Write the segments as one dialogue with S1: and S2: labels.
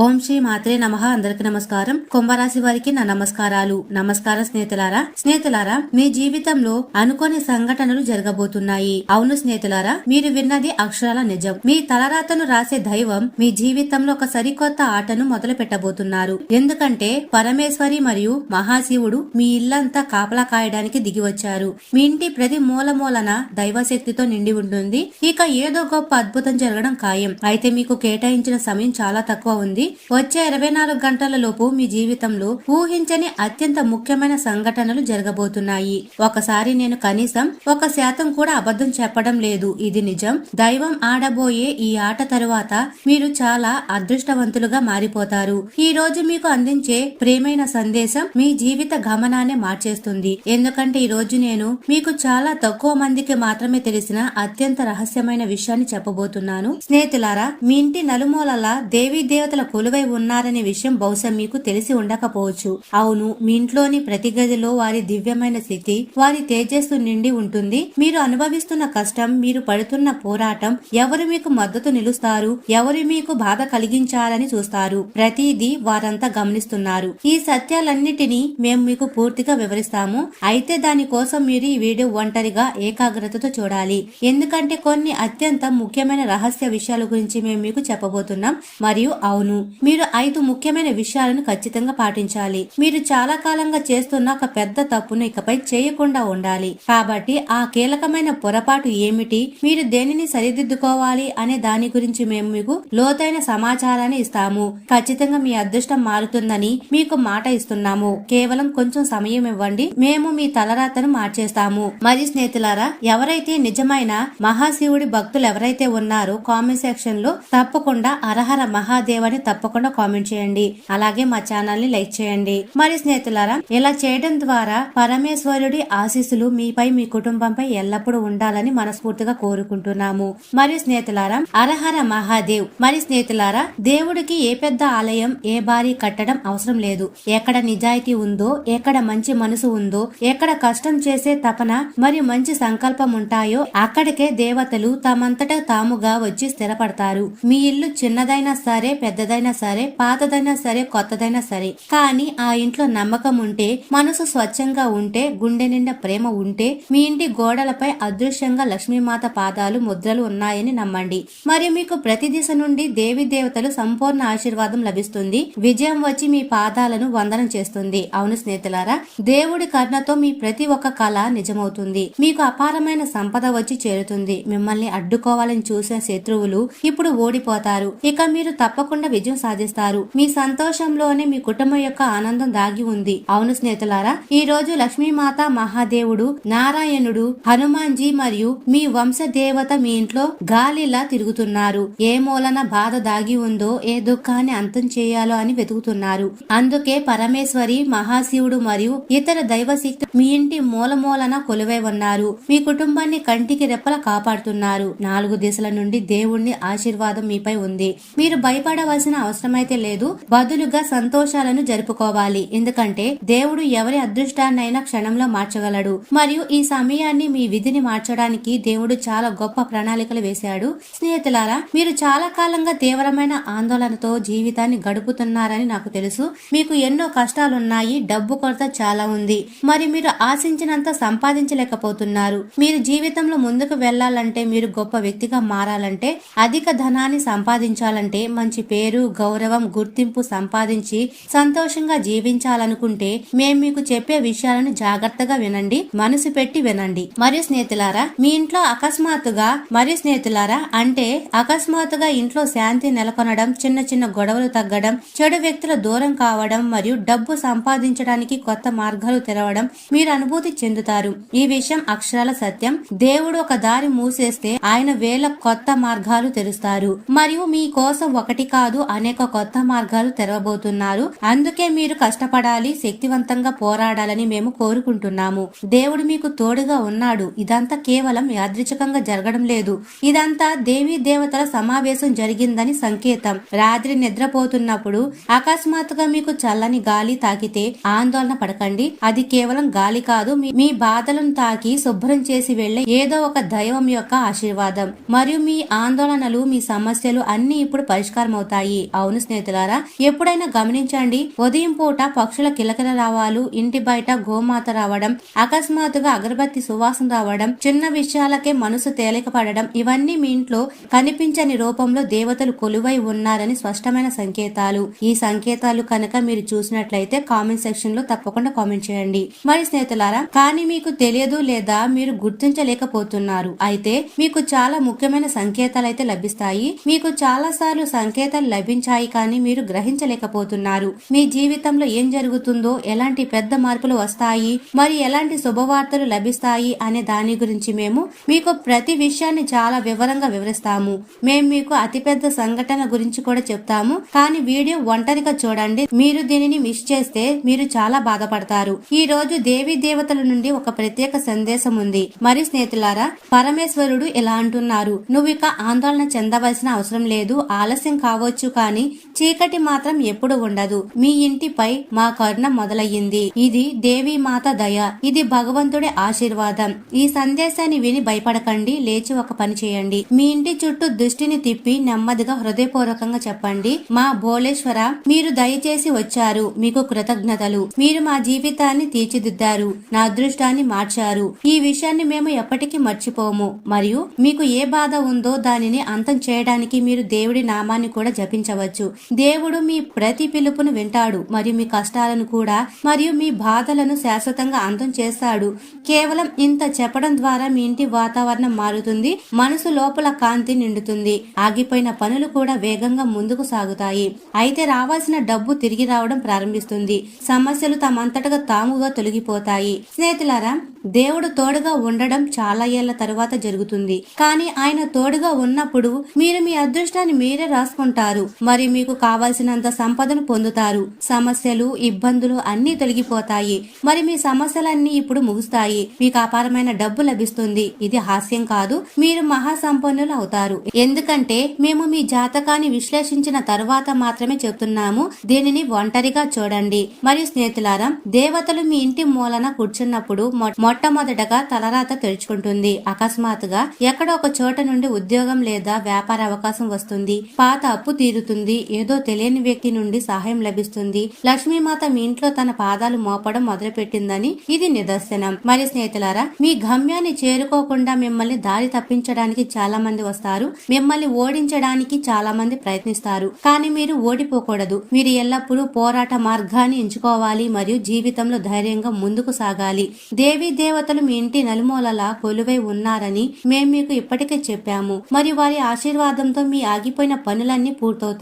S1: ఓం శ్రీ మాత్రే నమ. అందరికి నమస్కారం. కుంభరాశి వారికి నా నమస్కారాలు. నమస్కారం స్నేహితులారా స్నేహితులారా మీ జీవితంలో అనుకోని సంఘటనలు జరగబోతున్నాయి. అవును స్నేహితులారా మీరు విన్నది అక్షరాల నిజం. మీ తలరాతను రాసే దైవం మీ జీవితంలో ఒక సరికొత్త ఆటను మొదలు పెట్టబోతున్నారు. ఎందుకంటే పరమేశ్వరి మరియు మహాశివుడు మీ ఇల్లంతా కాపలా కాయడానికి దిగి వచ్చారు. మీ ఇంటి ప్రతి మూల మూలన దైవశక్తితో నిండి ఉంటుంది. ఇక ఏదో గొప్ప అద్భుతం జరగడం ఖాయం. అయితే మీకు కేటాయించిన సమయం చాలా తక్కువ ఉంది. వచ్చే ఇరవై నాలుగు గంటల లోపు మీ జీవితంలో ఊహించని అత్యంత ముఖ్యమైన సంఘటనలు జరగబోతున్నాయి. ఒకసారి నేను కనీసం ఒక శాతం కూడా అబద్ధం చెప్పడం లేదు. ఇది నిజం. దైవం ఆడబోయే ఈ ఆట తరువాత మీరు చాలా అదృష్టవంతులుగా మారిపోతారు. ఈ రోజు మీకు అందించే ప్రేమైన సందేశం మీ జీవిత గమనాన్ని మార్చేస్తుంది. ఎందుకంటే ఈ రోజు నేను మీకు చాలా తక్కువ మందికి మాత్రమే తెలిసిన అత్యంత రహస్యమైన విషయాన్ని చెప్పబోతున్నాను. స్నేహితులారా మీ ఇంటి నలుమూలలా దేవీ దేవతల కొలువై ఉన్నారనే విషయం బహుశా మీకు తెలిసి ఉండకపోవచ్చు. అవును మీ ఇంట్లోని ప్రతి గదిలో వారి దివ్యమైన స్థితి వారి తేజస్సు నిండి ఉంటుంది. మీరు అనుభవిస్తున్న కష్టం మీరు పడుతున్న పోరాటం ఎవరు మీకు మద్దతు నిలుస్తారు ఎవరు మీకు బాధ కలిగించాలని చూస్తారు. ప్రతిదీ వారంతా గమనిస్తున్నారు. ఈ సత్యాలన్నిటినీ మేము మీకు పూర్తిగా వివరిస్తాము. అయితే దాని కోసం మీరు ఈ వీడియో ఒంటరిగా ఏకాగ్రతతో చూడాలి. ఎందుకంటే కొన్ని అత్యంత ముఖ్యమైన రహస్య విషయాల గురించి మేము మీకు చెప్పబోతున్నాం. మరియు అవును మీరు ఐదు ముఖ్యమైన విషయాలను ఖచ్చితంగా పాటించాలి. మీరు చాలా కాలంగా చేస్తున్న ఒక పెద్ద తప్పును ఇకపై చేయకుండా ఉండాలి. కాబట్టి ఆ కీలకమైన పొరపాటు ఏమిటి? మీరు దేనిని సరిదిద్దుకోవాలి అనే దాని గురించి మేము మీకు లోతైన సమాచారాన్ని ఇస్తాము. ఖచ్చితంగా మీ అదృష్టం మారుతుందని మీకు మాట ఇస్తున్నాము. కేవలం కొంచెం సమయం ఇవ్వండి. మేము మీ తలరాతను మార్చేస్తాము. మరి స్నేహితులారా ఎవరైతే నిజమైన మహాశివుడి భక్తులు ఎవరైతే ఉన్నారో కామెంట్ సెక్షన్లో తప్పకుండా అరహర మహాదేవని తప్పకుండా కామెంట్ చేయండి. అలాగే మా ఛానల్ని లైక్ చేయండి. మరి స్నేహితులారా ఇలా చేయడం ద్వారా పరమేశ్వరుడి ఆశీస్సులు మీపై మీ కుటుంబంపై ఎల్లప్పుడూ ఉండాలని మనస్ఫూర్తిగా కోరుకుంటున్నాము. మరియు స్నేహితులారా అరహర మహాదేవ్. మరి స్నేహితులారా దేవుడికి ఏ పెద్ద ఆలయం ఏ బారి కట్టడం అవసరం లేదు. ఎక్కడ నిజాయితీ ఉందో ఎక్కడ మంచి మనసు ఉందో ఎక్కడ కష్టం చేసే తపన మరియు మంచి సంకల్పం ఉంటాయో అక్కడికే దేవతలు తమంతట తాముగా వచ్చి స్థిరపడతారు. మీ ఇల్లు చిన్నదైనా సరే పెద్దదైనా సరే పాతదైనా సరే కొత్తదైనా సరే. కానీ ఆ ఇంట్లో నమ్మకం ఉంటే మనసు స్వచ్ఛంగా ఉంటే గుండె నిండా ప్రేమ ఉంటే మీ ఇంటి గోడలపై అదృశ్యంగా లక్ష్మీమాత పాదాలు ముద్రలు ఉన్నాయని నమ్మండి. మరియు మీకు ప్రతి దిశ నుండి దేవి దేవతలు సంపూర్ణ ఆశీర్వాదం లభిస్తుంది. విజయం వచ్చి మీ పాదాలను వందనం చేస్తుంది. అవును స్నేహితులారా దేవుడి కరుణతో మీ ప్రతి ఒక్క కళ నిజమవుతుంది. మీకు అపారమైన సంపద వచ్చి చేరుతుంది. మిమ్మల్ని అడ్డుకోవాలని చూసిన శత్రువులు ఇప్పుడు ఓడిపోతారు. ఇక మీరు తప్పకుండా విజయం సాధిస్తారు. మీ సంతోషంలోనే మీ కుటుంబం యొక్క ఆనందం దాగి ఉంది. అవును స్నేహితులారా ఈ రోజు లక్ష్మీమాత మహాదేవుడు నారాయణుడు హనుమాన్జీ మరియు మీ వంశ దేవత మీ ఇంట్లో గాలిలా తిరుగుతున్నారు. ఏ మూలన బాధ దాగి ఉందో ఏ దుఃఖాన్ని అంతం చేయాలో అని వెతుకుతున్నారు. అందుకే పరమేశ్వరి మహాశివుడు మరియు ఇతర దైవశక్తి మీ ఇంటి మూల మూలన కొలువై ఉన్నారు. మీ కుటుంబాన్ని కంటికి రెప్పల కాపాడుతున్నారు. నాలుగు దిశల నుండి దేవుణ్ణి ఆశీర్వాదం మీపై ఉంది. మీరు భయపడవలసిన అవసరమైతే లేదు. బదులుగా సంతోషాలను జరుపుకోవాలి. ఎందుకంటే దేవుడు ఎవరి అదృష్టాన్నైనా క్షణంలో మార్చగలడు. మరియు ఈ సమయాన్ని మీ విధిని మార్చడానికి దేవుడు చాలా గొప్ప ప్రణాళికలు వేశాడు. స్నేహితులారా మీరు చాలా కాలంగా తీవ్రమైన ఆందోళనతో జీవితాన్ని గడుపుతున్నారని నాకు తెలుసు. మీకు ఎన్నో కష్టాలున్నాయి. డబ్బు కొరత చాలా ఉంది. మరి మీరు ఆశించినంత సంపాదించలేకపోతున్నారు. మీరు జీవితంలో ముందుకు వెళ్ళాలంటే మీరు గొప్ప వ్యక్తిగా మారాలంటే అధిక ధనాన్ని సంపాదించాలంటే మంచి పేరు గౌరవం గుర్తింపు సంపాదించి సంతోషంగా జీవించాలనుకుంటే మేము మీకు చెప్పే విషయాలను జాగ్రత్తగా వినండి మనసు పెట్టి వినండి. మరియు స్నేహితులారా మీ ఇంట్లో అకస్మాత్తుగా మరియు స్నేహితులారా అంటే అకస్మాత్తుగా ఇంట్లో శాంతి నెలకొనడం చిన్న చిన్న గొడవలు తగ్గడం చెడు వ్యక్తుల దూరం కావడం మరియు డబ్బు సంపాదించడానికి కొత్త మార్గాలు తెరవడం మీరు అనుభూతి చెందుతారు. ఈ విషయం అక్షరాల సత్యం. దేవుడు ఒక దారి మూసేస్తే ఆయన వేల కొత్త మార్గాలు తెరుస్తారు. మరియు మీ కోసం ఒకటి కాదు అనేక కొత్త మార్గాలు తెరవబోతున్నారు. అందుకే మీరు కష్టపడాలి శక్తివంతంగా పోరాడాలని మేము కోరుకుంటున్నాము. దేవుడు మీకు తోడుగా ఉన్నాడు. ఇదంతా కేవలం యాదృచ్ఛికంగా జరగడం లేదు. ఇదంతా దేవీ దేవతల సమావేశం జరిగిందని సంకేతం. రాత్రి నిద్రపోతున్నప్పుడు అకస్మాత్తుగా మీకు చల్లని గాలి తాకితే ఆందోళన పడకండి. అది కేవలం గాలి కాదు మీ- బాధలను తాకి శుభ్రం చేసి వెళ్ళే ఏదో ఒక దైవం యొక్క ఆశీర్వాదం. మరియు మీ ఆందోళనలు మీ సమస్యలు అన్ని ఇప్పుడు పరిష్కారం అవుతాయి అవును స్నేహితులారా ఎప్పుడైనా గమనించండి ఉదయం పూట పక్షుల కిలకల రావాలు ఇంటి బయట గోమాత రావడం అకస్మాత్తుగా అగరబత్తి సువాసన రావడం చిన్న విషయాలకే మనసు తేలిక పడడం ఇవన్నీ మీ ఇంట్లో కనిపించని రూపంలో దేవతలు కొలువై ఉన్నారని స్పష్టమైన సంకేతాలు. ఈ సంకేతాలు కనుక మీరు చూసినట్లయితే కామెంట్ సెక్షన్లో తప్పకుండా కామెంట్ చేయండి. మరి స్నేహితులారా కానీ మీకు తెలియదు లేదా మీరు గుర్తించలేకపోతున్నారు అయితే మీకు చాలా ముఖ్యమైన సంకేతాలు అయితే లభిస్తాయి. మీకు చాలా సార్లు సంకేతాలు లభి లభించాయి కానీ మీరు గ్రహించలేకపోతున్నారు. మీ జీవితంలో ఏం జరుగుతుందో ఎలాంటి పెద్ద మార్పులు వస్తాయి మరి ఎలాంటి శుభవార్తలు లభిస్తాయి అనే దాని గురించి మేము మీకు ప్రతి విషయాన్ని చాలా వివరంగా వివరిస్తాము. మేము మీకు అతిపెద్ద సంఘటన గురించి కూడా చెప్తాము. కానీ వీడియో ఒంటరిగా చూడండి. మీరు దీనిని మిస్ చేస్తే మీరు చాలా బాధపడతారు. ఈ రోజు దేవీ దేవతల నుండి ఒక ప్రత్యేక సందేశం ఉంది. మరి స్నేహితులారా పరమేశ్వరుడు ఇలా అంటున్నారు. నువ్వు ఇక ఆందోళన చెందవలసిన అవసరం లేదు. ఆలస్యం కావచ్చు కానీ చీకటి మాత్రం ఎప్పుడు ఉండదు. మీ ఇంటిపై మా కరుణ మొదలయ్యింది. ఇది దేవి మాత దయ. ఇది భగవంతుడి ఆశీర్వాదం. ఈ సందేశాన్ని విని భయపడకండి. లేచి ఒక పని చేయండి. మీ ఇంటి చుట్టూ దృష్టిని తిప్పి నెమ్మదిగా హృదయపూర్వకంగా చెప్పండి. మా భోలేశ్వర మీరు దయచేసి వచ్చారు. మీకు కృతజ్ఞతలు. మీరు మా జీవితాన్ని తీర్చిదిద్దారు. నా అదృష్టాన్ని మార్చారు. ఈ విషయాన్ని మేము ఎప్పటికీ మర్చిపోము. మరియు మీకు ఏ బాధ ఉందో దానిని అంతం చేయడానికి మీరు దేవుడి నామాన్ని కూడా జపించవచ్చు దేవుడు మీ ప్రతి పిలుపును వింటాడు మరియు మీ కష్టాలను కూడా మరియు మీ బాధలను శాశ్వతంగా అంతం చేస్తాడు. కేవలం ఇంత చెప్పడం ద్వారా మీ ఇంటి వాతావరణం మారుతుంది మనసు లోపల కాంతి నిండుతుంది ఆగిపోయిన పనులు కూడా వేగంగా ముందుకు సాగుతాయి. అయితే రావాల్సిన డబ్బు తిరిగి రావడం ప్రారంభిస్తుంది. సమస్యలు తమంతటగా తాముగా తొలగిపోతాయి. స్నేహితులారా దేవుడు తోడుగా ఉండడం చాలా ఏళ్ళ తరువాత జరుగుతుంది. కానీ ఆయన తోడుగా ఉన్నప్పుడు మీరు మీ అదృష్టాన్ని మీరే రాసుకుంటారు. మరి మీకు కావలసినంత సంపదను పొందుతారు. సమస్యలు ఇబ్బందులు అన్నీ తొలగిపోతాయి. మరి మీ సమస్యలన్నీ ఇప్పుడు ముగుస్తాయి. మీకు అపారమైన డబ్బు లభిస్తుంది. ఇది హాస్యం కాదు. మీరు మహాసంపన్నులు అవుతారు. ఎందుకంటే మేము మీ జాతకాన్ని విశ్లేషించిన తర్వాత మాత్రమే చెప్తున్నాము. దీనిని ఒంటరిగా చూడండి. మరియు స్నేహితులారా దేవతలు మీ ఇంటి మూలన కూర్చున్నప్పుడు మొ- మొట్టమొదటగా తలరాత తెరుచుకుంటుంది. అకస్మాత్తుగా ఎక్కడ ఒక చోట నుండి ఉద్యోగం లేదా వ్యాపార అవకాశం వస్తుంది. పాత అప్పు తీరుతుంది. ఏదో తెలియని వ్యక్తి నుండి సహాయం లభిస్తుంది. లక్ష్మీమాత మీ ఇంట్లో తన పాదాలు మోపడం మొదలుపెట్టిందని ఇది నిదర్శనం. మరి స్నేహితులారా మీ గమ్యాన్ని చేరుకోకుండా మిమ్మల్ని దారి తప్పించడానికి చాలా మంది వస్తారు. మిమ్మల్ని ఓడించడానికి చాలా మంది ప్రయత్నిస్తారు. కానీ మీరు ఓడిపోకూడదు. మీరు ఎల్లప్పుడూ పోరాట మార్గాన్ని ఎంచుకోవాలి మరియు జీవితంలో ధైర్యంగా ముందుకు సాగాలి. దేవీ దేవతలు మీ ఇంటి నలుమూలలా కొలువై ఉన్నారని మేము మీకు ఇప్పటికే చెప్పాము. మరియు వారి ఆశీర్వాదంతో మీ ఆగిపోయిన పనులన్నీ పూర్తవుతాయి.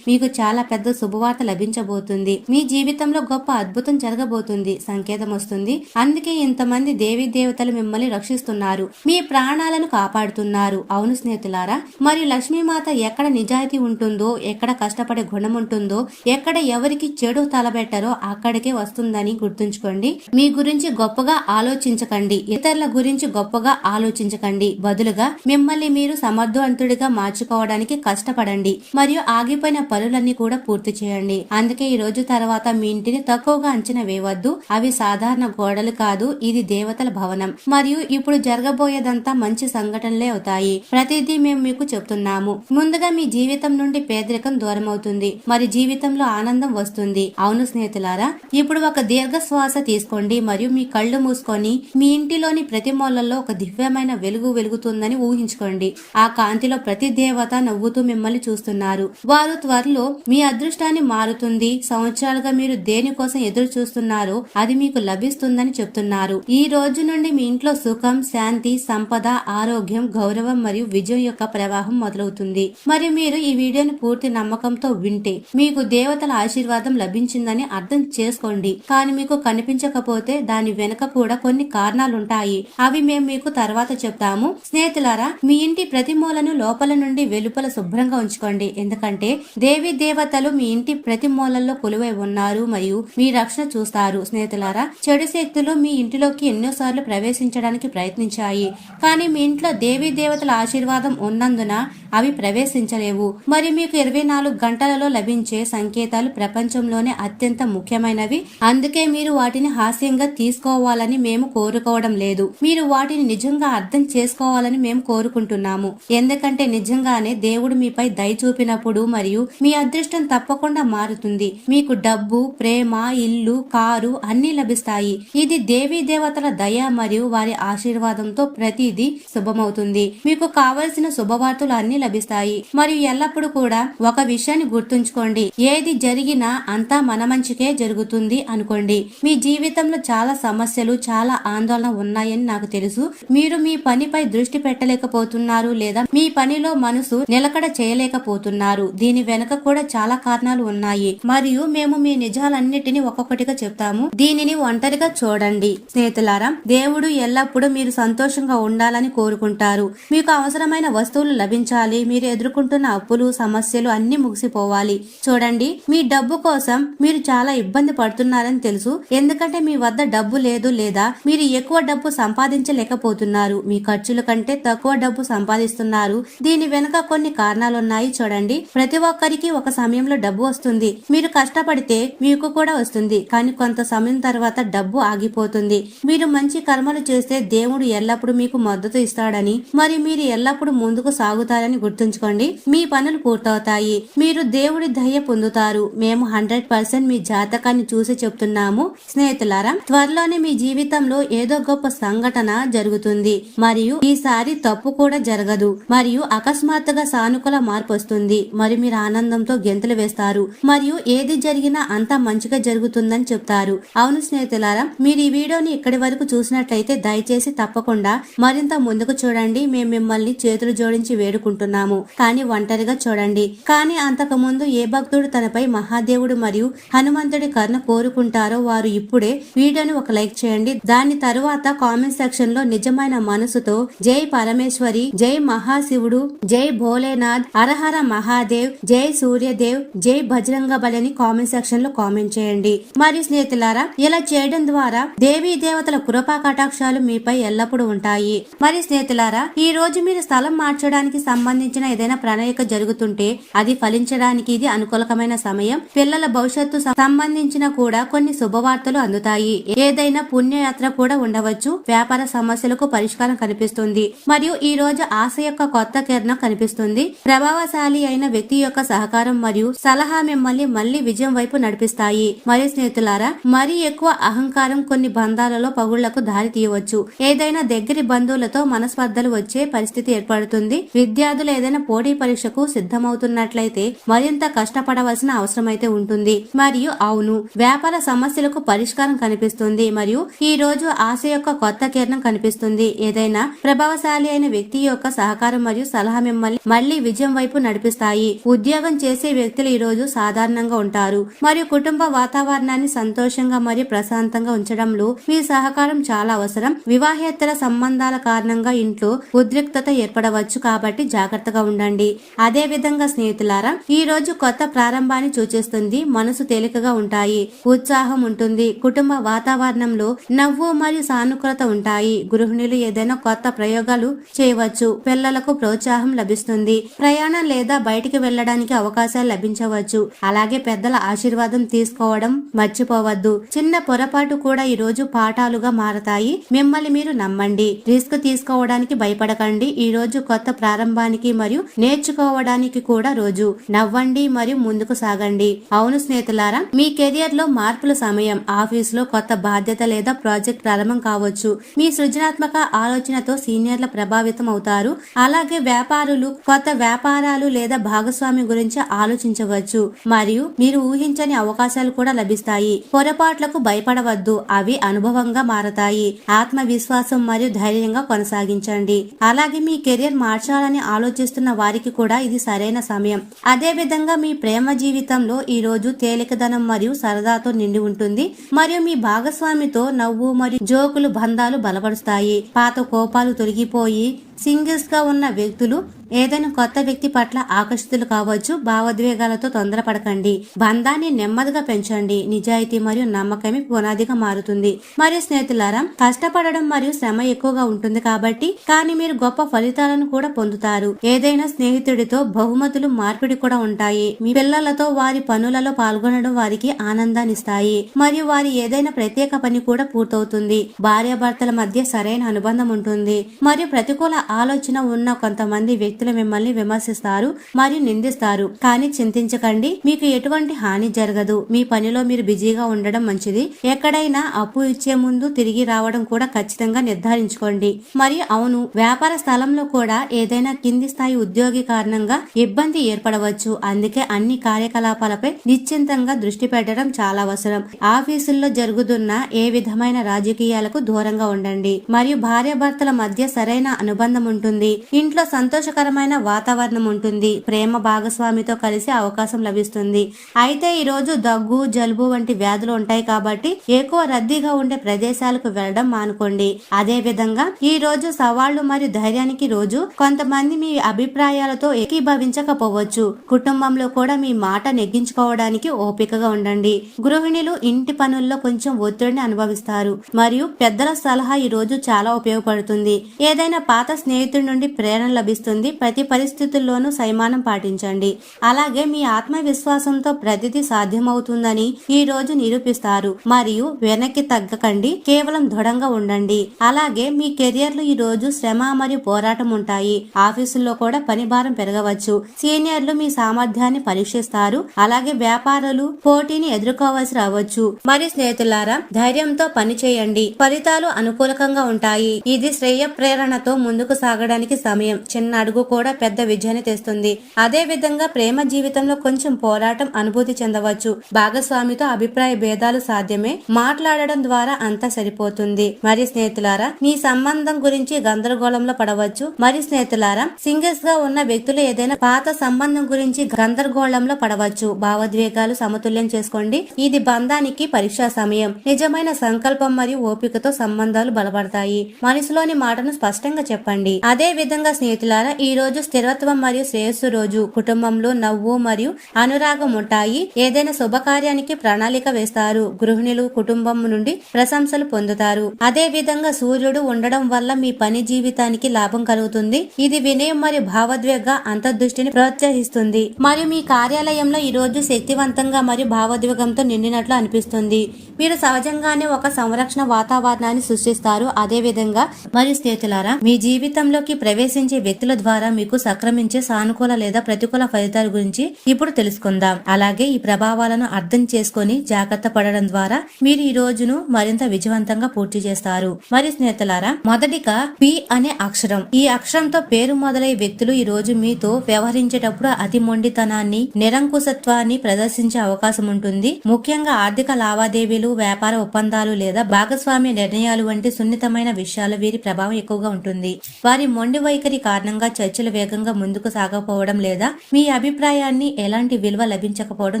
S1: మీకు చాలా పెద్ద శుభవార్త లభించబోతుంది. మీ జీవితంలో గొప్ప అద్భుతం జరగబోతుంది. సంకేతం వస్తుంది. అందుకే ఇంతమంది దేవీ దేవతలు మిమ్మల్ని రక్షిస్తున్నారు. మీ ప్రాణాలను కాపాడుతున్నారు. అవును స్నేహితులారా మరియు లక్ష్మీమాత ఎక్కడ నిజాయితీ ఉంటుందో ఎక్కడ కష్టపడే గుణం ఉంటుందో ఎక్కడ ఎవరికి చెడు తలబెట్టారో అక్కడికే వస్తుందని గుర్తుంచుకోండి. మీ గురించి గొప్పగా ఆలోచించకండి. ఇతరుల గురించి గొప్పగా ఆలోచించకండి. బదులుగా మిమ్మల్ని మీరు సమర్థవంతుడిగా మార్చుకోవడానికి కష్టపడండి. మరియు ఆగిపోయిన పనులన్నీ కూడా పూర్తి చేయండి. అందుకే ఈ రోజు తర్వాత మీ ఇంటిని తక్కువగా అంచనా వేయవద్దు. అవి సాధారణ గోడలు కాదు ఇది దేవతల భవనం. మరియు ఇప్పుడు జరగబోయేదంతా మంచి సంఘటనలే అవుతాయి. ప్రతిదీ మేము మీకు చెప్తున్నాము. ముందుగా మీ జీవితం నుండి పేదరికం దూరం అవుతుంది మరి జీవితంలో ఆనందం వస్తుంది. అవును స్నేహితులారా ఇప్పుడు ఒక దీర్ఘ శ్వాస తీసుకోండి. మరియు మీ కళ్ళు మూసుకొని మీ ఇంటిలోని ప్రతి మూలలో ఒక దివ్యమైన వెలుగు వెలుగుతుందని ఊహించుకోండి. ఆ కాంతిలో ప్రతి దేవత నవ్వుతూ మిమ్మల్ని చూస్తున్నారు. వారు త్వరలో మీ అదృష్టాన్ని మారుతుంది. సంవత్సరాలుగా మీరు దేనికోసం ఎదురు చూస్తున్నారో అది మీకు లభిస్తుందని చెప్తున్నారు. ఈ రోజు నుండి మీ ఇంట్లో సుఖం శాంతి సంపద ఆరోగ్యం గౌరవం మరియు విజయం యొక్క ప్రవాహం మొదలవుతుంది. మరియు మీరు ఈ వీడియోని పూర్తి నమ్మకంతో వింటే మీకు దేవతల ఆశీర్వాదం లభించిందని అర్థం చేసుకోండి. కానీ మీకు కనిపించకపోతే దాని వెనుక కూడా కొన్ని కారణాలుంటాయి. అవి మేము మీకు తర్వాత చెప్తాము. స్నేహితులారా మీ ఇంటి ప్రతి మూలను లోపల నుండి వెలుపల శుభ్రంగా ఉంచుకోండి. ఎందుకంటే ఎందుకంటే దేవి దేవతలు మీ ఇంటి ప్రతి మూలల్లో కొలువై ఉన్నారు మరియు మీ రక్షణ చూస్తారు. స్నేహితులారా చెడు శక్తులు మీ ఇంటిలోకి ఎన్నోసార్లు ప్రవేశించడానికి ప్రయత్నించాయి. కానీ మీ ఇంట్లో దేవీ దేవతల ఆశీర్వాదం ఉన్నందున అవి ప్రవేశించలేవు. మరి మీకు ఇరవై నాలుగు గంటలలో లభించే సంకేతాలు ప్రపంచంలోనే అత్యంత ముఖ్యమైనవి. అందుకే మీరు వాటిని హాస్యంగా తీసుకోవాలని మేము కోరుకోవడం లేదు. మీరు వాటిని నిజంగా అర్థం చేసుకోవాలని మేము కోరుకుంటున్నాము. ఎందుకంటే నిజంగానే దేవుడు మీపై దయ చూపినప్పుడు మరియు మీ అదృష్టం తప్పకుండా మారుతుంది. మీకు డబ్బు ప్రేమ ఇల్లు కారు అన్ని లభిస్తాయి. ఇది దేవీ దేవతల దయ మరియు వారి ఆశీర్వాదంతో ప్రతిదీ శుభమవుతుంది. మీకు కావలసిన శుభవార్తలు అన్ని లభిస్తాయి. మరియు ఎల్లప్పుడూ కూడా ఒక విషయాన్ని గుర్తుంచుకోండి. ఏది జరిగినా అంతా మన మంచికే జరుగుతుంది అనుకోండి. మీ జీవితంలో చాలా సమస్యలు చాలా ఆందోళన ఉన్నాయని నాకు తెలుసు. మీరు మీ పనిపై దృష్టి పెట్టలేకపోతున్నారు లేదా మీ పనిలో మనసు నిలకడ చేయలేకపోతున్నారు. దీని వెనుక కూడా చాలా కారణాలు ఉన్నాయి. మరియు మేము మీ నిజాలన్నిటిని ఒక్కొక్కటిగా చెప్తాము. దీనిని ఒంటరిగా చూడండి. స్నేహితులారా దేవుడు ఎల్లప్పుడూ మీరు సంతోషంగా ఉండాలని కోరుకుంటారు. మీకు అవసరమైన వస్తువులు లభించాలి. మీరు ఎదుర్కొంటున్న అప్పులు సమస్యలు అన్ని ముగిసిపోవాలి. చూడండి మీ డబ్బు కోసం మీరు చాలా ఇబ్బంది పడుతున్నారని తెలుసు. ఎందుకంటే మీ వద్ద డబ్బు లేదు లేదా మీరు ఎక్కువ డబ్బు సంపాదించలేకపోతున్నారు. మీ ఖర్చుల కంటే తక్కువ డబ్బు సంపాదిస్తున్నారు. దీని వెనుక కొన్ని కారణాలున్నాయి. చూడండి ప్రతి ఒక్కరికి ఒక సమయంలో డబ్బు వస్తుంది. మీరు కష్టపడితే మీకు కూడా వస్తుంది. కానీ కొంత సమయం తర్వాత డబ్బు ఆగిపోతుంది. మీరు మంచి కర్మలు చేస్తే దేవుడు ఎల్లప్పుడూ మీకు మద్దతు ఇస్తాడని మరి మీరు ఎల్లప్పుడూ ముందుకు సాగుతారని గుర్తుంచుకోండి. మీ పనులు పూర్తవుతాయి. మీరు దేవుడి దయ పొందుతారు. మేము హండ్రెడ్ పర్సెంట్ మీ జాతకాన్ని చూసి చెప్తున్నాము. స్నేహితులారా త్వరలోనే మీ జీవితంలో ఏదో గొప్ప సంఘటన జరుగుతుంది. మరియు ఈసారి తప్పు కూడా జరగదు. మరియు అకస్మాత్తుగా సానుకూల మార్పు వస్తుంది. మరియు మీరు ఆనందంతో గెంతులు వేస్తారు. మరియు ఏది జరిగినా అంతా మంచిగా జరుగుతుందని చెప్తారు. అవును స్నేహితులారా మీరు ఈ వీడియోని ఇక్కడి వరకు చూసినట్లయితే దయచేసి తప్పకుండా మరింత ముందుకు చూడండి. మేము మిమ్మల్ని చేతులు జోడించి వేడుకుంటున్నాము. కానీ ఒంటరిగా చూడండి. కానీ అంతకు ముందు ఏ భక్తుడు తనపై మహాదేవుడు మరియు హనుమంతుడి కరుణ కోరుకుంటారో వారు ఇప్పుడే వీడియోని ఒక లైక్ చేయండి. దాని తరువాత కామెంట్ సెక్షన్లో నిజమైన మనసుతో జై పరమేశ్వరి జై మహాశివుడు జై భోలేనాథ్ అరహర మహాదేవ్ జై సూర్యదేవ్ జై బజరంగ బలి కామెంట్ సెక్షన్లో కామెంట్ చేయండి. మరియు స్నేహితులారా ఇలా చేయడం ద్వారా దేవీ దేవతల కృపా కటాక్షాలు మీపై ఎల్లప్పుడూ ఉంటాయి. మరి స్నేహితులారా ఈ రోజు మీరు స్థలం మార్చడానికి సంబంధించిన ఏదైనా ప్రణాళిక జరుగుతుంటే అది ఫలించడానికి ఇది అనుకూలకమైన సమయం. పిల్లల భవిష్యత్తు సంబంధించిన కూడా కొన్ని శుభవార్తలు అందుతాయి. ఏదైనా పుణ్యయాత్ర కూడా ఉండవచ్చు. వ్యాపార సమస్యలకు పరిష్కారం కనిపిస్తుంది. మరియు ఈ రోజు ఆశ యొక్క కొత్త కిరణం కనిపిస్తుంది. ప్రభావశాలి అయిన వ్యక్తి వ్యక్తి యొక్క సహకారం మరియు సలహా మిమ్మల్ని మళ్ళీ విజయం వైపు నడిపిస్తాయి. మరియు స్నేహితులారా మరీ ఎక్కువ అహంకారం కొన్ని బంధాలలో పగుళ్ళకు దారి తీయవచ్చు. ఏదైనా దగ్గరి బంధువులతో మనస్పర్ధలు వచ్చే పరిస్థితి ఏర్పడుతుంది. విద్యార్థులు ఏదైనా పోటీ పరీక్షకు సిద్ధమవుతున్నట్లయితే మరింత కష్టపడవలసిన అవసరమైతే ఉంటుంది. మరియు అవును వ్యాపార సమస్యలకు పరిష్కారం కనిపిస్తుంది. మరియు ఈ రోజు ఆశ యొక్క కొత్త కిరణం కనిపిస్తుంది. ఏదైనా ప్రభావశాలి అయిన వ్యక్తి యొక్క సహకారం మరియు సలహా మిమ్మల్ని మళ్ళీ విజయం వైపు నడిపిస్తాయి. ఉద్యోగం చేసే వ్యక్తులు ఈ రోజు సాధారణంగా ఉంటారు. మరియు కుటుంబ వాతావరణాన్ని సంతోషంగా మరియు ప్రశాంతంగా ఉంచడంలో మీ సహకారం చాలా అవసరం. వివాహేతర సంబంధాల కారణంగా ఇంట్లో ఉద్రిక్తత ఏర్పడవచ్చు కాబట్టి జాగ్రత్తగా ఉండండి. అదే విధంగా స్నేహితులారా ఈ రోజు కొత్త ప్రారంభాన్ని సూచిస్తుంది. మనసు తేలికగా ఉంటాయి. ఉత్సాహం ఉంటుంది. కుటుంబ వాతావరణంలో నవ్వు మరియు సానుకూలత ఉంటాయి. గృహిణులు ఏదైనా కొత్త ప్రయోగాలు చేయవచ్చు. పిల్లలకు ప్రోత్సాహం లభిస్తుంది. ప్రయాణం లేదా బయటికి వెళ్ళడానికి అవకాశాలు లభించవచ్చు. అలాగే పెద్దల ఆశీర్వాదం తీసుకోవడం మర్చిపోవద్దు. చిన్న పొరపాటు కూడా ఈ రోజు పాఠాలుగా మారతాయి. మిమ్మల్ని మీరు నమ్మండి. రిస్క్ తీసుకోవడానికి భయపడకండి. ఈ రోజు కొత్త ప్రారంభానికి మరియు నేర్చుకోవడానికి కూడా రోజు. నవ్వండి మరియు ముందుకు సాగండి. అవును స్నేహితులారా మీ కెరియర్లో మార్పుల సమయం ఆఫీస్లో కొత్త బాధ్యత లేదా ప్రాజెక్ట్ ప్రారంభం కావచ్చు. మీ సృజనాత్మక ఆలోచనతో సీనియర్ల ప్రభావితం అవుతారు అలాగే వ్యాపారులు కొత్త వ్యాపారాలు లేదా భాగస్వామి గురించి ఆలోచించవచ్చు. మరియు మీరు ఊహించని అవకాశాలు కూడా లభిస్తాయి. పొరపాట్లకు భయపడవద్దు. అవి అనుభవంగా మారతాయి. ఆత్మవిశ్వాసం మరియు ధైర్యంగా కొనసాగించండి. అలాగే మీ కెరియర్ మార్చాలని ఆలోచిస్తున్న వారికి కూడా ఇది సరైన సమయం. అదే విధంగా మీ ప్రేమ జీవితంలో ఈ రోజు తేలికదనం మరియు సరదాతో నిండి ఉంటుంది. మరియు మీ భాగస్వామితో నవ్వు మరియు జోకులు బంధాలు బలపరుస్తాయి. పాత కోపాలు తొలగిపోయి సింగిల్స్గా ఉన్న వ్యక్తులు ఏదైనా కొత్త వ్యక్తి పట్ల ఆకర్షితులు కావచ్చు భావోద్వేగాలతో తొందరపడకండి. బంధాన్ని నెమ్మదిగా పెంచండి. నిజాయితీ మరియు నమ్మకమే పునాదిగా మారుతుంది. మరియు స్నేహితులారా కష్టపడడం మరియు శ్రమ ఎక్కువగా ఉంటుంది కాబట్టి కానీ మీరు గొప్ప ఫలితాలను కూడా పొందుతారు. ఏదైనా స్నేహితుడితో బహుమతులు మార్పిడి కూడా ఉంటాయి. మీ పిల్లలతో వారి పనులలో పాల్గొనడం వారికి ఆనందాన్నిస్తాయి మరియు వారి ఏదైనా ప్రత్యేక పని కూడా పూర్తవుతుంది. భార్యాభర్తల మధ్య సరైన అనుబంధం ఉంటుంది. మరియు ప్రతికూల ఆలోచన ఉన్న కొంతమంది వ్యక్తులు వ్యక్తులు మిమ్మల్ని విమర్శిస్తారు మరియు నిందిస్తారు. కానీ చింతించకండి. మీకు ఎటువంటి హాని జరగదు. మీ పనిలో మీరు బిజీగా ఉండడం మంచిది. ఎక్కడైనా అప్పు ఇచ్చే ముందు తిరిగి రావడం కూడా ఖచ్చితంగా నిర్ధారించుకోండి. మరియు అవును వ్యాపార స్థలంలో కూడా ఏదైనా కింది స్థాయి ఉద్యోగి కారణంగా ఇబ్బంది ఏర్పడవచ్చు. అందుకే అన్ని కార్యకలాపాలపై నిశ్చింతంగా దృష్టి పెట్టడం చాలా అవసరం. ఆఫీసుల్లో జరుగుతున్న ఏ విధమైన రాజకీయాలకు దూరంగా ఉండండి. మరియు భార్యాభర్తల మధ్య సరైన అనుబంధం ఉంటుంది. ఇంట్లో సంతోషకరం సంతోషకరమైన వాతావరణం ఉంటుంది. ప్రేమ భాగస్వామితో కలిసి అవకాశం లభిస్తుంది. అయితే ఈ రోజు దగ్గు జలుబు వంటి వ్యాధులు ఉంటాయి కాబట్టి ఎక్కువ రద్దీగా ఉండే ప్రదేశాలకు వెళ్ళడం మానుకోండి. అదే విధంగా ఈ రోజు సవాళ్ళు మరియు ధైర్యానికి రోజు కొంతమంది మీ అభిప్రాయాలతో ఏకీభవించకపోవచ్చు. కుటుంబంలో కూడా మీ మాట నెగ్గించుకోవడానికి ఓపికగా ఉండండి. గృహిణులు ఇంటి పనుల్లో కొంచెం ఒత్తిడిని అనుభవిస్తారు. మరియు పెద్దల సలహా ఈ రోజు చాలా ఉపయోగపడుతుంది. ఏదైనా పాత స్నేహితుడి నుండి ప్రేరణ లభిస్తుంది. ప్రతి పరిస్థితుల్లోనూ సైమానం పాటించండి. అలాగే మీ ఆత్మవిశ్వాసంతో ప్రతిదీ సాధ్యమవుతుందని ఈ రోజు నిరూపిస్తారు. మరియు వెనక్కి తగ్గకండి కేవలం దృఢంగా ఉండండి. అలాగే మీ కెరియర్లో ఈ రోజు శ్రమ మరియు పోరాటం ఉంటాయి. ఆఫీసుల్లో కూడా పని భారం పెరగవచ్చు. సీనియర్లు మీ సామర్థ్యాన్ని పరీక్షిస్తారు. అలాగే వ్యాపారులు పోటీని ఎదుర్కోవాల్సి రావచ్చు. మరి స్నేహితులారా ధైర్యంతో పని చేయండి. ఫలితాలు అనుకూలకంగా ఉంటాయి. ఇది శ్రేయ ప్రేరణతో ముందుకు సాగడానికి సమయం. చిన్న అడుగు కూడా పెద్ద విజయాన్ని తెస్తుంది. అదే విధంగా ప్రేమ జీవితంలో కొంచెం పోరాటం అనుభూతి చెందవచ్చు. భాగస్వామితో అభిప్రాయ భేదాలు సాధ్యమే. మాట్లాడడం ద్వారా అంతా సరిపోతుంది. మరి స్నేహితులారా మీ సంబంధం గురించి గందరగోళంలో పడవచ్చు. మరి స్నేహితులారా సింగిల్స్గా ఉన్న వ్యక్తులు ఏదైనా పాత సంబంధం గురించి గందరగోళంలో పడవచ్చు. భావోద్వేగాలు సమతుల్యం చేసుకోండి. ఇది బంధానికి పరీక్షా సమయం. నిజమైన సంకల్పం మరియు ఓపికతో సంబంధాలు బలపడతాయి. మనసులోని మాటను స్పష్టంగా చెప్పండి. అదే విధంగా స్నేహితులారా ఈ రోజు స్థిరత్వం మరియు శ్రేయస్సు రోజు. కుటుంబంలో నవ్వు మరియు అనురాగం ఉంటాయి. ఏదైనా శుభకార్యానికి ప్రణాళిక వేస్తారు. గృహిణులు కుటుంబం నుండి ప్రశంసలు పొందుతారు. అదే విధంగా సూర్యుడు ఉండడం వల్ల మీ పని జీవితానికి లాభం కలుగుతుంది. ఇది వినయం మరియు భావోద్వేగ అంతర్దృష్టిని ప్రోత్సహిస్తుంది. మరియు మీ కార్యాలయంలో ఈ రోజు శక్తివంతంగా మరియు భావోద్వేగంతో నిండినట్లు అనిపిస్తుంది. మీరు సహజంగానే ఒక సంరక్షణ వాతావరణాన్ని సృష్టిస్తారు. అదే విధంగా మరియు స్నేహితులారా మీ జీవితంలోకి ప్రవేశించే వ్యక్తుల ద్వారా మీకు సక్రమించే సానుకూల లేదా ప్రతికూల ఫలితాల గురించి ఇప్పుడు తెలుసుకుందాం. అలాగే ఈ ప్రభావాలను అర్థం చేసుకొని జాగ్రత్త పడడం ద్వారా మీరు ఈ రోజును మరింత విజయవంతంగా పూర్తి చేస్తారు. మరి స్నేహితులారా మొదటిగా పి అనే అక్షరం. ఈ అక్షరంతో పేరు మొదలై వ్యక్తులు ఈ రోజు మీతో వ్యవహరించేటప్పుడు అతి మొండితనాన్ని నిరంకుశత్వాన్ని ప్రదర్శించే అవకాశం ఉంటుంది. ముఖ్యంగా ఆర్థిక లావాదేవీలు వ్యాపార ఒప్పందాలు లేదా భాగస్వామ్య నిర్ణయాలు వంటి సున్నితమైన విషయాలు వీరి ప్రభావం ఎక్కువగా ఉంటుంది. వారి మొండి వైఖరి కారణంగా చర్చ చర్చలు వేగంగా ముందుకు సాగకపోవడం లేదా మీ అభిప్రాయాన్ని ఎలాంటి విలువ లభించకపోవడం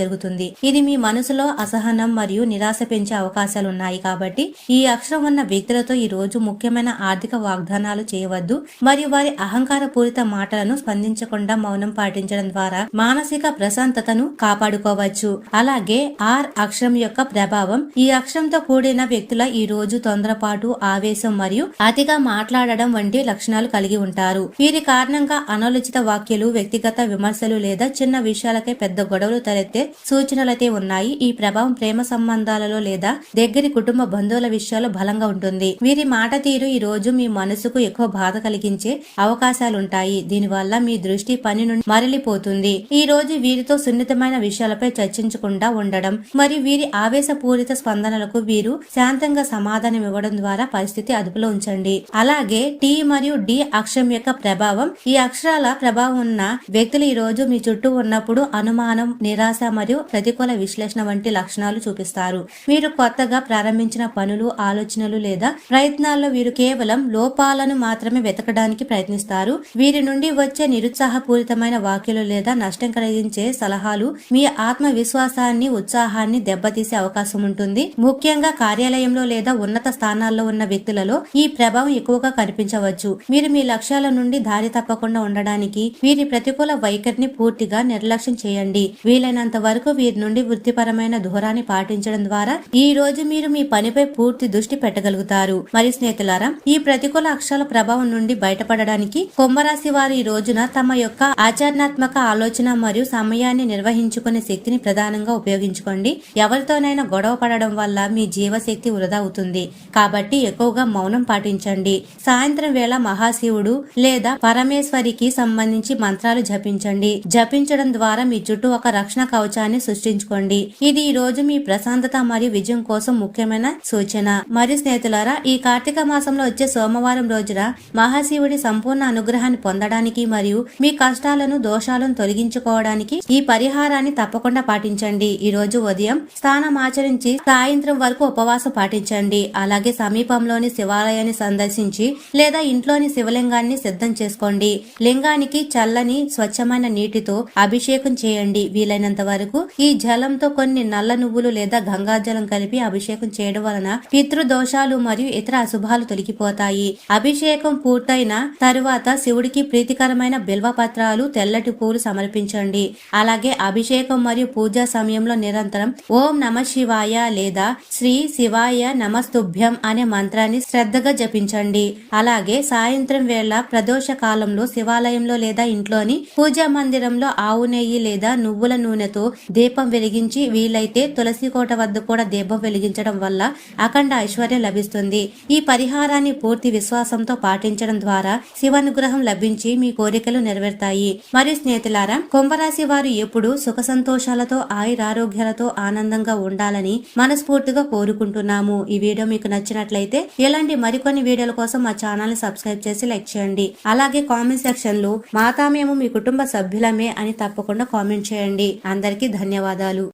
S1: జరుగుతుంది. ఇది మీ మనసులో అసహనం మరియు నిరాశ పెంచే అవకాశాలు ఉన్నాయి కాబట్టి ఈ అక్షరం ఉన్న వ్యక్తులతో ఈ రోజు ముఖ్యమైన ఆర్థిక వాగ్దానాలు చేయవద్దు మరియు వారి అహంకార పూరిత మాటలను స్పందించకుండా మౌనం పాటించడం ద్వారా మానసిక ప్రశాంతతను కాపాడుకోవచ్చు. అలాగే ఆర్ అక్షరం యొక్క ప్రభావం ఈ అక్షరంతో కూడిన వ్యక్తుల ఈ రోజు తొందరపాటు ఆవేశం మరియు అతిగా మాట్లాడడం వంటి లక్షణాలు కలిగి ఉంటారు. వీరి సాధారణంగా అనాలోచిత వాక్యాలు వ్యక్తిగత విమర్శలు లేదా చిన్న విషయాలకే పెద్ద గొడవలు తలెత్తే సూచనలైతే ఉన్నాయి. ఈ ప్రభావం ప్రేమ సంబంధాలలో లేదా దగ్గరి కుటుంబ బంధువుల విషయాల్లో బలంగా ఉంటుంది. వీరి మాట తీరు ఈ రోజు మీ మనసుకు ఎక్కువ బాధ కలిగించే అవకాశాలుంటాయి. దీనివల్ల మీ దృష్టి పని నుండి మరలిపోతుంది. ఈ రోజు వీరితో సున్నితమైన విషయాలపై చర్చించకుండా ఉండడం మరియు వీరి ఆవేశపూరిత స్పందనలకు వీరు శాంతంగా సమాధానం ఇవ్వడం ద్వారా పరిస్థితి అదుపులో ఉంచండి. అలాగే టి మరియు డి అక్షరం యొక్క ప్రభావం ఈ అక్షరాల ప్రభావం ఉన్న వ్యక్తులు ఈ రోజు మీ చుట్టూ ఉన్నప్పుడు అనుమానం నిరాశ మరియు ప్రతికూల విశ్లేషణ వంటి లక్షణాలు చూపిస్తారు. మీరు కొత్తగా ప్రారంభించిన పనులు ఆలోచనలు లేదా ప్రయత్నాల్లో వీరు కేవలం లోపాలను మాత్రమే వెతకడానికి ప్రయత్నిస్తారు. వీరి నుండి వచ్చే నిరుత్సాహపూరితమైన వాక్యలు లేదా నష్టం కలిగించే సలహాలు మీ ఆత్మవిశ్వాసాన్ని ఉత్సాహాన్ని దెబ్బతీసే అవకాశం ఉంటుంది. ముఖ్యంగా కార్యాలయంలో లేదా ఉన్నత స్థానాల్లో ఉన్న వ్యక్తులలో ఈ ప్రభావం ఎక్కువగా కనిపించవచ్చు. మీరు మీ లక్ష్యాల నుండి దారి తప్ప అవ్వకుండా ఉండడానికి వీరి ప్రతికూల వైఖరిని పూర్తిగా నిర్లక్ష్యం చేయండి. వీలైనంత వరకు వీరి నుండి వృత్తిపరమైన దూరాన్ని పాటించడం ద్వారా ఈ రోజు మీరు మీ పనిపై పూర్తి దృష్టి పెట్టగలుగుతారు. మరి స్నేహితులారా ఈ ప్రతికూల అక్షరాల ప్రభావం నుండి బయటపడడానికి కుంభరాశి వారు ఈ రోజున తమ యొక్క ఆచరణాత్మక ఆలోచన మరియు సమయాన్ని నిర్వహించుకునే శక్తిని ప్రధానంగా ఉపయోగించుకోండి. ఎవరితోనైనా గొడవ పడడం వల్ల మీ జీవశక్తి వృధా అవుతుంది. కాబట్టి ఎక్కువగా మౌనం పాటించండి. సాయంత్రం వేళ మహాశివుడు లేదా పరమే పరమేశ్వరికి సంబంధించి మంత్రాలు జపించండి. జపించడం ద్వారా మీ చుట్టూ ఒక రక్షణ కవచాన్ని సృష్టించుకోండి. ఇది ఈ రోజు మీ ప్రశాంతత మరియు విజయం కోసం ముఖ్యమైన సూచన. మరియు స్నేహితులారా ఈ కార్తీక మాసంలో వచ్చే సోమవారం రోజున మహాశివుడి సంపూర్ణ అనుగ్రహాన్ని పొందడానికి మరియు మీ కష్టాలను దోషాలను తొలగించుకోవడానికి ఈ పరిహారాన్ని తప్పకుండా పాటించండి. ఈ రోజు ఉదయం స్నానం ఆచరించి సాయంత్రం వరకు ఉపవాసం పాటించండి. అలాగే సమీపంలోని శివాలయాన్ని సందర్శించి లేదా ఇంట్లోని శివలింగాన్ని సిద్ధం చేసుకోండి. లింగానికి చల్లని స్వచ్ఛమైన నీటితో అభిషేకం చేయండి. వీలైనంత వరకు ఈ జలంతో కొన్ని నల్ల నువ్వులు లేదా గంగాజలం కలిపి అభిషేకం చేయడం వలన పితృదోషాలు మరియు ఇతర అశుభాలు తొలగిపోతాయి. అభిషేకం పూర్తయిన తరువాత శివుడికి ప్రీతికరమైన బిల్వ పత్రాలు తెల్లటి పూలు సమర్పించండి. అలాగే అభిషేకం మరియు పూజా సమయంలో నిరంతరం ఓం నమ శివాయ లేదా శ్రీ శివాయ నమస్తుభ్యం అనే మంత్రాన్ని శ్రద్ధగా జపించండి. అలాగే సాయంత్రం వేళ ప్రదోష కాలంలో శివాలయంలో లేదా ఇంట్లోని పూజా మందిరంలో ఆవు నెయ్యి లేదా నువ్వుల నూనెతో దీపం వెలిగించి వీలైతే తులసి కోట వద్ద కూడా దీపం వెలిగించడం వల్ల అఖండ ఐశ్వర్యం లభిస్తుంది. ఈ పరిహారాన్ని పూర్తి విశ్వాసంతో పాటించడం ద్వారా శివానుగ్రహం లభించి మీ కోరికలు నెరవేరుతాయి. మరియు స్నేహితులారా కుంభరాశి వారు ఎప్పుడు సుఖ సంతోషాలతో ఆయురారోగ్యాలతో ఆనందంగా ఉండాలని మనస్ఫూర్తిగా కోరుకుంటున్నాము. ఈ వీడియో మీకు నచ్చినట్లయితే ఇలాంటి మరికొన్ని వీడియోల కోసం మా ఛానల్ సబ్స్క్రైబ్ చేసి లైక్ చేయండి. అలాగే కామెంట్ సెక్షన్లో మాతా మేము మీ కుటుంబ సభ్యులమే అని తప్పకుండా కామెంట్ చేయండి. అందరికీ ధన్యవాదాలు.